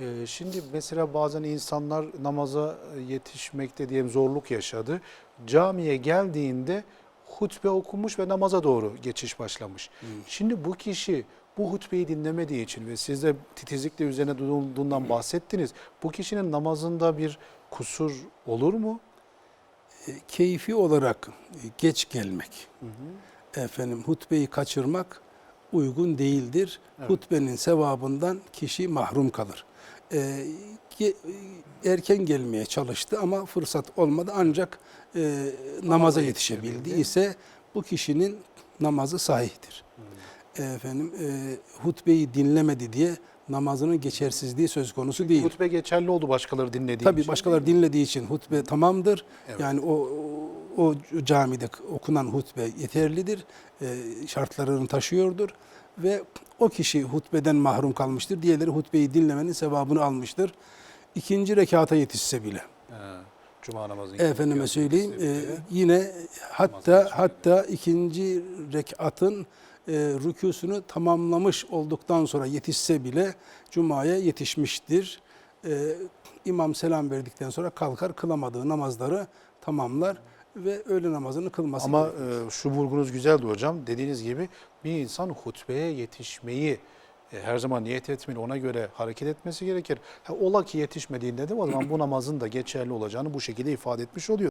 Ee, şimdi mesela bazen insanlar namaza yetişmekte diyelim zorluk yaşadı. Camiye geldiğinde hutbe okumuş ve namaza doğru geçiş başlamış. Şimdi bu kişi bu hutbeyi dinlemediği için ve siz de titizlikle üzerine durulduğundan bahsettiniz. Bu kişinin namazında bir kusur olur mu? E, keyfi olarak e, geç gelmek, efendim hutbeyi kaçırmak uygun değildir. Evet. Hutbenin sevabından kişi mahrum kalır. E, e, erken gelmeye çalıştı ama fırsat olmadı ancak e, namaza yetişebildi ise bu kişinin namazı sahihtir. Efendim e, hutbeyi dinlemedi diye namazının geçersizliği söz konusu değil. Hutbe geçerli oldu başkaları dinlediği Tabii için. başkaları dinlediği için hutbe tamamdır. Evet. Yani o, o camide okunan hutbe yeterlidir. Şartlarını taşıyordur ve o kişi hutbeden mahrum kalmıştır. Diğerleri hutbeyi dinlemenin sevabını almıştır. İkinci rekata yetişse bile. He, Cuma namazı. Efendime söyleyeyim e, yine hatta hatta ikinci rekatın e, rükûsunu tamamlamış olduktan sonra yetişse bile Cuma'ya yetişmiştir. E, imam selam verdikten sonra kalkar kılamadığı namazları tamamlar ve öğle namazını kılması Ama gerekir. e, şu vurgunuz güzeldi hocam. Dediğiniz gibi bir insan hutbeye yetişmeyi e, her zaman niyet etmeli, ona göre hareket etmesi gerekir. Ha, ola ki yetişmediğinde de o zaman bu namazın da geçerli olacağını bu şekilde ifade etmiş oluyor.